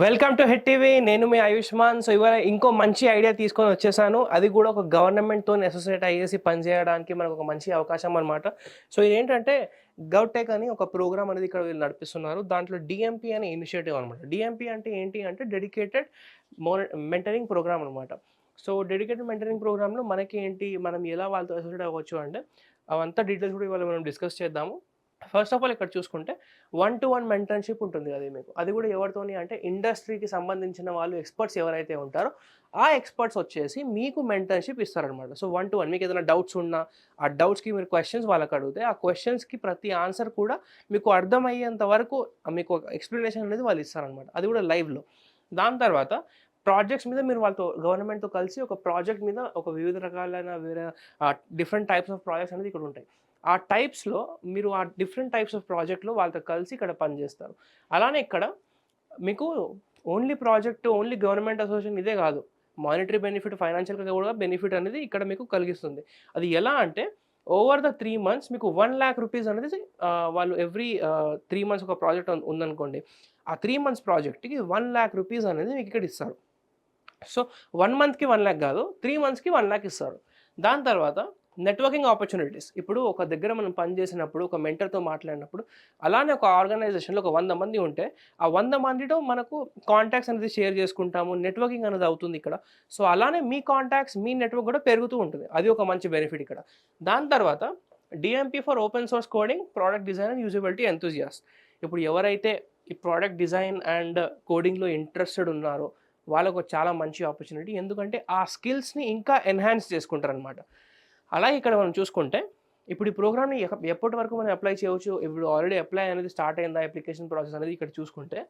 Welcome to head TV నేను మీ Ayushman. So ఇవాళ ఇంకో మంచి ఐడియా తీసుకొని వచ్చేసాను. అది కూడా ఒక గవర్నమెంట్తో అసోసియేట్ అయ్యేసి పనిచేయడానికి మనకు ఒక మంచి అవకాశం అనమాట సో ఇదేంటంటే గౌటెక్ అని ఒక ప్రోగ్రామ్ అనేది ఇక్కడ వీళ్ళు నడిపిస్తున్నారు. దాంట్లో డిఎంపీ అనే ఇనిషియేటివ్ అనమాట డిఎంపీ అంటే ఏంటి అంటే డెడికేటెడ్ మోన మెంటరింగ్ ప్రోగ్రామ్ అనమాట సో డెడికేటెడ్ మెంటరింగ్ ప్రోగ్రామ్లో మనకి ఏంటి మనం ఎలా వాళ్ళతో అసోసియేట్ అవ్వచ్చు అంటే అవంతా డీటెయిల్స్ కూడా ఇవాళ మనం డిస్కస్ చేద్దాము. ఫస్ట్ ఆఫ్ ఆల్ ఇక్కడ చూసుకుంటే వన్ టు వన్ మెంటర్షిప్ ఉంటుంది అది మీకు. అది కూడా ఎవరితోని అంటే ఇండస్ట్రీకి సంబంధించిన వాళ్ళు ఎక్స్పర్ట్స్ ఎవరైతే ఉంటారో ఆ ఎక్స్పర్ట్స్ వచ్చేసి మీకు మెంటర్షిప్ ఇస్తారనమాట సో వన్ టు వన్ మీకు ఏదైనా డౌట్స్ ఉన్నా ఆ డౌట్స్కి మీరు క్వశ్చన్స్ వాళ్ళకి అడిగితే ఆ క్వశ్చన్స్కి ప్రతి ఆన్సర్ కూడా మీకు అర్థమయ్యేంత వరకు మీకు ఎక్స్ప్లెనేషన్ అనేది వాళ్ళు ఇస్తారనమాట అది కూడా లైవ్లో దాని తర్వాత ప్రాజెక్ట్స్ మీద మీరు వాళ్ళతో గవర్నమెంట్తో కలిసి ఒక ప్రాజెక్ట్ మీద ఒక వివిధ రకాలైన వేరే డిఫరెంట్ టైప్స్ ఆఫ్ ప్రాజెక్ట్స్ అనేది ఇక్కడ ఉంటాయి. ఆ టైప్స్లో మీరు ఆ డిఫరెంట్ టైప్స్ ఆఫ్ ప్రాజెక్ట్లో వాళ్ళతో కలిసి ఇక్కడ పనిచేస్తారు అలానే ఇక్కడ మీకు only project only government association ఇదే కాదు. మానిటరీ బెనిఫిట్ ఫైనాన్షియల్గా కూడా బెనిఫిట్ అనేది ఇక్కడ మీకు కలిగిస్తుంది. అది ఎలా అంటే ఓవర్ ద త్రీ మంత్స్ మీకు వన్ ల్యాక్ రూపీస్ అనేది వాళ్ళు ఎవ్రీ త్రీ మంత్స్ ఒక ప్రాజెక్ట్ ఉందనుకోండి ఆ త్రీ మంత్స్ ప్రాజెక్ట్కి వన్ ల్యాక్ రూపీస్ అనేది మీకు ఇక్కడ ఇస్తారు. సో వన్ మంత్కి వన్ ల్యాక్ కాదు త్రీ మంత్స్కి వన్ ల్యాక్ ఇస్తారు. దాని తర్వాత నెట్వర్కింగ్ ఆపర్చునిటీస్ ఇప్పుడు ఒక దగ్గర మనం పని చేసినప్పుడు ఒక మెంటర్తో మాట్లాడినప్పుడు అలానే ఒక ఆర్గనైజేషన్లో ఒక వంద మంది ఉంటే ఆ వంద మందితో మనకు కాంటాక్ట్స్ అనేది షేర్ చేసుకుంటాము నెట్వర్కింగ్ అనేది అవుతుంది ఇక్కడ. సో అలానే మీ కాంటాక్ట్స్ మీ నెట్వర్క్ కూడా పెరుగుతూ ఉంటుంది. అది ఒక మంచి బెనిఫిట్ ఇక్కడ. దాని తర్వాత DMP for open source coding product design and usability enthusiasts ఇప్పుడు ఎవరైతే ఈ ప్రోడక్ట్ డిజైన్ అండ్ కోడింగ్లో ఇంట్రెస్టెడ్ ఉన్నారో వాళ్ళకు చాలా మంచి ఆపర్చునిటీ ఎందుకంటే ఆ స్కిల్స్ని ఇంకా ఎన్హాన్స్ చేసుకుంటారనమాట అలాగే ఇక్కడ మనం చూసుకుంటే ఇప్పుడు ఈ ప్రోగ్రామ్ని ఎప్పటి వరకు మనం అప్లై చేయవచ్చు ఇప్పుడు ఆల్రెడీ అప్లై అనేది స్టార్ట్ అయిందా అప్లికేషన్ ప్రాసెస్ అనేది ఇక్కడ చూసుకుంటే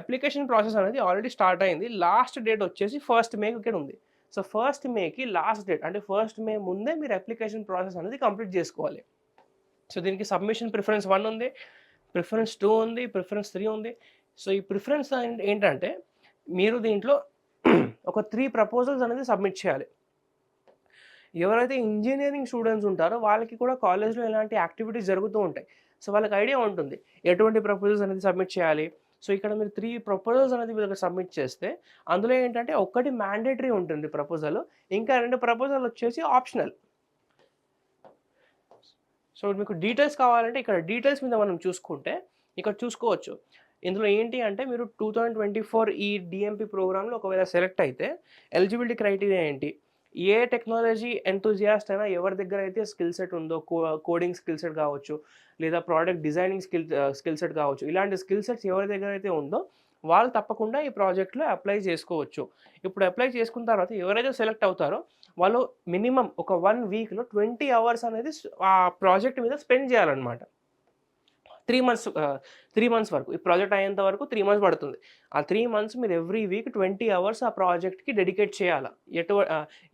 అప్లికేషన్ ప్రాసెస్ అనేది ఆల్రెడీ స్టార్ట్ అయింది లాస్ట్ డేట్ వచ్చేసి ఫస్ట్ మేకి ఇక్కడ ఉంది. సో ఫస్ట్ మేకి లాస్ట్ డేట్ అంటే ఫస్ట్ మే ముందే మీరు అప్లికేషన్ ప్రాసెస్ అనేది కంప్లీట్ చేసుకోవాలి. సో దీనికి సబ్మిషన్ ప్రిఫరెన్స్ వన్ ఉంది ప్రిఫరెన్స్ టూ ఉంది ప్రిఫరెన్స్ త్రీ ఉంది. సో ఈ ప్రిఫరెన్స్ ఏంటంటే మీరు దీంట్లో ఒక త్రీ ప్రపోజల్స్ అనేది సబ్మిట్ చేయాలి. ఎవరైతే ఇంజనీరింగ్ స్టూడెంట్స్ ఉంటారో వాళ్ళకి కూడా కాలేజ్లో ఎలాంటి యాక్టివిటీస్ జరుగుతూ ఉంటాయి. సో వాళ్ళకి ఐడియా ఉంటుంది. ఎటువంటి ప్రపోజల్స్ అనేది సబ్మిట్ చేయాలి? సో ఇక్కడ మీరు త్రీ ప్రపోజల్స్ అనేది వీళ్ళకి సబ్మిట్ చేస్తే అందులో ఏంటంటే ఒకటి మ్యాండేటరీ ఉంటుంది ప్రపోజల్. ఇంకా రెండు ప్రపోజల్ వచ్చేసి ఆప్షనల్. సో మీకు డీటెయిల్స్ కావాలంటే ఇక్కడ డీటెయిల్స్ మీద మనం చూసుకుంటే ఇక్కడ చూసుకోవచ్చు. ఇందులో ఏంటి అంటే మీరు టూ థౌజండ్ ట్వంటీ ఫోర్ ఈ డిఎంపీ ప్రోగ్రాంలో ఒకవేళ సెలెక్ట్ అయితే ఎలిజిబిలిటీ క్రైటీరియా ఏంటి? ఏ టెక్నాలజీ ఎంతూజియాస్ట్ అయినా ఎవరి దగ్గర అయితే స్కిల్ సెట్ ఉందో కో కోడింగ్ స్కిల్ సెట్ కావచ్చు లేదా product designing skill skill set కావచ్చు ఇలాంటి స్కిల్ సెట్స్ ఎవరి దగ్గర అయితే ఉందో వాళ్ళు తప్పకుండా ఈ ప్రాజెక్ట్లో అప్లై చేసుకోవచ్చు. ఇప్పుడు అప్లై చేసుకున్న తర్వాత ఎవరైతే సెలెక్ట్ అవుతారో వాళ్ళు మినిమం ఒక వన్ వీక్లో ట్వంటీ అవర్స్ అనేది ఆ ప్రాజెక్ట్ మీద స్పెండ్ చేయాలన్నమాట. త్రీ మంత్స్ త్రీ మంత్స్ వరకు. ఈ ప్రాజెక్ట్ అయ్యేంత వరకు త్రీ మంత్స్ పడుతుంది. ఆ త్రీ మంత్స్ మీరు ఎవ్రీ వీక్ ట్వంటీ అవర్స్ ఆ ప్రాజెక్ట్కి డెడికేట్ చేయాలి? ఎటు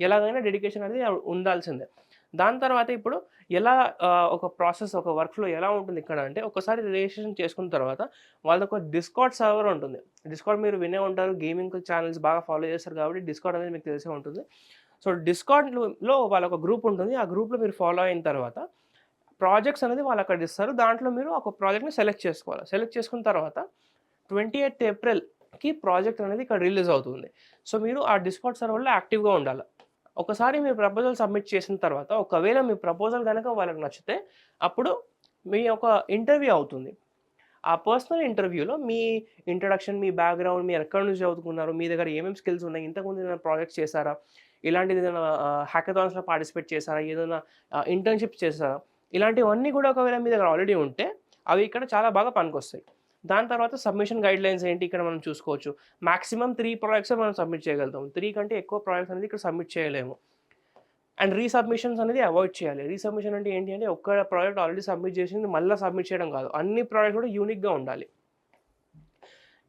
ఎలాగైనా డెడికేషన్ అనేది ఉండాల్సిందే. దాని తర్వాత ఇప్పుడు ఎలా ఒక ప్రాసెస్ ఒక వర్క్ ఫ్లో ఎలా ఉంటుంది ఇక్కడ అంటే ఒకసారి రిజిస్ట్రేషన్ చేసుకున్న తర్వాత వాళ్ళకు ఒక డిస్కౌట్ సర్వర్ ఉంటుంది. డిస్కౌట్ మీరు వినే ఉంటారు గేమింగ్ ఛానల్స్ బాగా ఫాలో చేస్తారు కాబట్టి డిస్కౌట్ అనేది మీకు తెలిసే ఉంటుంది. సో డిస్కౌంట్లో వాళ్ళ ఒక గ్రూప్ ఉంటుంది. ఆ గ్రూప్లో మీరు ఫాలో అయిన తర్వాత ప్రాజెక్ట్స్ అనేది వాళ్ళు అక్కడ ఇస్తారు. దాంట్లో మీరు ఒక ప్రాజెక్ట్ని సెలెక్ట్ చేసుకోవాలి. సెలెక్ట్ చేసుకున్న తర్వాత ట్వంటీ ఎయిత్ ఏప్రిల్కి ప్రాజెక్ట్ అనేది ఇక్కడ రిలీజ్ అవుతుంది. సో మీరు ఆ డిస్కౌట్ సర్వర్లో యాక్టివ్గా ఉండాలి. ఒకసారి మీ ప్రపోజల్ సబ్మిట్ చేసిన తర్వాత ఒకవేళ మీ ప్రపోజల్ కనుక వాళ్ళకి నచ్చితే అప్పుడు మీ ఒక ఇంటర్వ్యూ అవుతుంది. ఆ పర్సనల్ ఇంటర్వ్యూలో మీ ఇంట్రడక్షన్ మీ బ్యాక్గ్రౌండ్ మీరు ఎక్కడి నుంచి చదువుకున్నారు మీ దగ్గర ఏమేమి స్కిల్స్ ఉన్నాయి ఇంతకుముందు ఏదైనా ప్రాజెక్ట్స్ చేశారా? ఇలాంటిది ఏదైనా హ్యాకథాన్స్లో పార్టిసిపేట్ చేశారా? ఏదైనా ఇంటర్న్షిప్స్ చేశారా? ఇలాంటివన్నీ కూడా ఒకవేళ మీ దగ్గర ఆల్రెడీ ఉంటే అవి ఇక్కడ చాలా బాగా పనికొస్తాయి. దాని తర్వాత సబ్మిషన్ గైడ్ లైన్స్ ఏంటి ఇక్కడ మనం చూసుకోవచ్చు. మాక్సిమం త్రీ ప్రాజెక్ట్స్ మనం సబ్మిట్ చేయగలుగుతాం. త్రీ కంటే ఎక్కువ ప్రాజెక్ట్స్ అనేది ఇక్కడ సబ్మిట్ చేయలేము. అండ్ రీసబ్మిషన్స్ అనేది అవాయిడ్ చేయాలి. రీసబ్మిషన్ అంటే ఏంటి అంటే ఒక్క ప్రాజెక్ట్ ఆల్రెడీ సబ్మిట్ చేసింది మళ్ళీ సబ్మిట్ చేయడం కాదు. అన్ని ప్రోడక్ట్స్ కూడా యూనిక్గా ఉండాలి.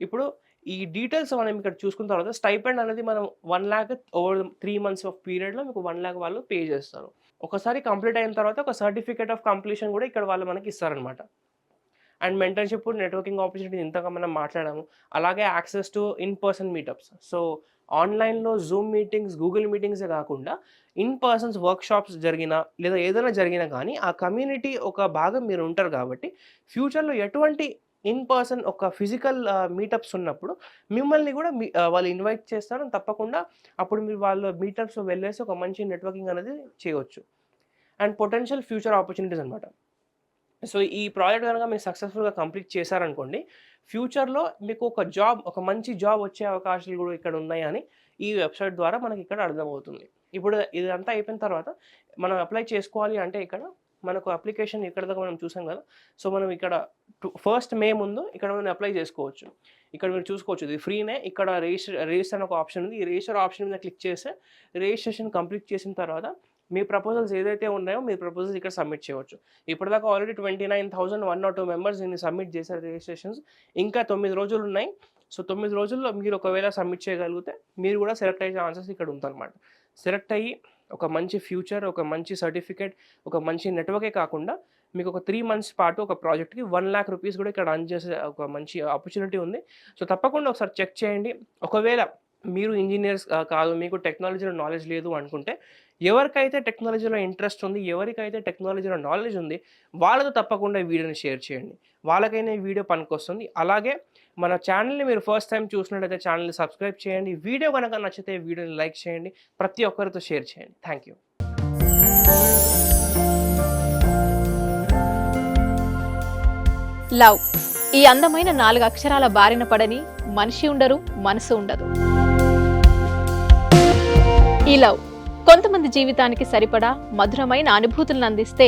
ఇప్పుడు ఈ డీటెయిల్స్ మనం ఇక్కడ చూసుకున్న తర్వాత స్టైపెండ్ అనేది మనం one lakh over three months of పీరియడ్లో మీకు వన్ ల్యాక్ వాళ్ళు పే చేస్తారు. ఒకసారి కంప్లీట్ అయిన తర్వాత ఒక సర్టిఫికేట్ ఆఫ్ కంప్లీషన్ కూడా ఇక్కడ వాళ్ళు మనకి ఇస్తారనమాట అండ్ మెంటర్షిప్ నెట్వర్కింగ్ ఆపర్చునిటీ ఇంతగా మనం మాట్లాడాము. అలాగే access to in person meetups so ఆన్లైన్లో జూమ్ మీటింగ్స్ గూగుల్ మీటింగ్సే కాకుండా ఇన్ పర్సన్స్ వర్క్షాప్స్ జరిగినా లేదా ఏదైనా జరిగినా కానీ ఆ కమ్యూనిటీ ఒక భాగం మీరు ఉంటారు కాబట్టి ఫ్యూచర్లో ఎటువంటి ఇన్ పర్సన్ ఒక ఫిజికల్ మీటప్స్ ఉన్నప్పుడు మిమ్మల్ని కూడా మీ వాళ్ళు ఇన్వైట్ చేస్తారు. తప్పకుండా అప్పుడు మీరు వాళ్ళ మీటప్స్ వెళ్ళేసి ఒక మంచి నెట్వర్కింగ్ అనేది చేయవచ్చు అండ్ పొటెన్షియల్ ఫ్యూచర్ ఆపర్చునిటీస్ అనమాట సో ఈ ప్రాజెక్ట్ కనుక మీరు సక్సెస్ఫుల్గా కంప్లీట్ చేశారనుకోండి ఫ్యూచర్లో మీకు ఒక జాబ్ ఒక మంచి జాబ్ వచ్చే అవకాశాలు కూడా ఇక్కడ ఉన్నాయని ఈ వెబ్సైట్ ద్వారా మనకి ఇక్కడ అర్థమవుతుంది. ఇప్పుడు ఇదంతా అయిపోయిన తర్వాత మనం అప్లై చేసుకోవాలి అంటే ఇక్కడ మనకు అప్లికేషన్ ఇక్కడ దాకా మనం చూసాం కదా. సో మనం ఇక్కడ ఫస్ట్ మే ముందు ఇక్కడ మనం అప్లై చేసుకోవచ్చు. ఇక్కడ మీరు చూసుకోవచ్చు ఇది ఫ్రీనే ఇక్కడ రిజిస్టర్ రిజిస్టర్ అని ఒక ఆప్షన్ ఉంది. ఈ రిజిస్టర్ ఆప్షన్ మీద క్లిక్ చేస్తే రిజిస్ట్రేషన్ కంప్లీట్ చేసిన తర్వాత మీ ప్రపోజల్స్ ఏదైతే ఉన్నాయో మీ ప్రపోజల్స్ ఇక్కడ సబ్మిట్ చేయవచ్చు. ఇప్పటిదాకా already twenty nine thousand one or two members దీన్ని సబ్మిట్ చేశారు రిజిస్ట్రేషన్స్ ఇంకా తొమ్మిది రోజులు ఉన్నాయి. సో తొమ్మిది రోజుల్లో మీరు ఒకవేళ సబ్మిట్ చేయగలిగితే మీరు కూడా సెలెక్ట్ అయ్యే ఛాన్సెస్ ఇక్కడ ఉందన్నమాట. సెలెక్ట్ అయ్యి ఒక మంచి ఫ్యూచర్ ఒక మంచి సర్టిఫికేట్ ఒక మంచి నెట్వర్కే కాకుండా మీకు ఒక త్రీ మంత్స్ పాటు ఒక ప్రాజెక్ట్కి వన్ ల్యాక్ రూపీస్ కూడా ఇక్కడ రన్ చేసే ఒక మంచి ఆపర్చునిటీ ఉంది. సో తప్పకుండా ఒకసారి చెక్ చేయండి. ఒకవేళ మీరు ఇంజనీర్స్ కాదు మీకు టెక్నాలజీలో నాలెడ్జ్ లేదు అనుకుంటే ఎవరికైతే టెక్నాలజీలో ఇంట్రెస్ట్ ఉంది ఎవరికైతే టెక్నాలజీలో నాలెడ్జ్ ఉంది వాళ్ళతో తప్పకుండా ఈ వీడియోని షేర్ చేయండి. వాళ్ళకైనా ఈ వీడియో పనికొస్తుంది. అలాగే మన ఛానల్ని మీరు ఫస్ట్ టైం చూసినట్లయితే ఛానల్ని సబ్స్క్రైబ్ చేయండి. వీడియో కనుక నచ్చితే వీడియోని లైక్ చేయండి. ప్రతి ఒక్కరితో షేర్ చేయండి. Thank you. లవ్. ఈ అందమైన నాలుగు అక్షరాల బారిన పడని మనిషి ఉండరు మనసు ఉండదు. ఈ లవ్ కొంతమంది జీవితానికి సరిపడా మధురమైన అనుభూతులను అందిస్తే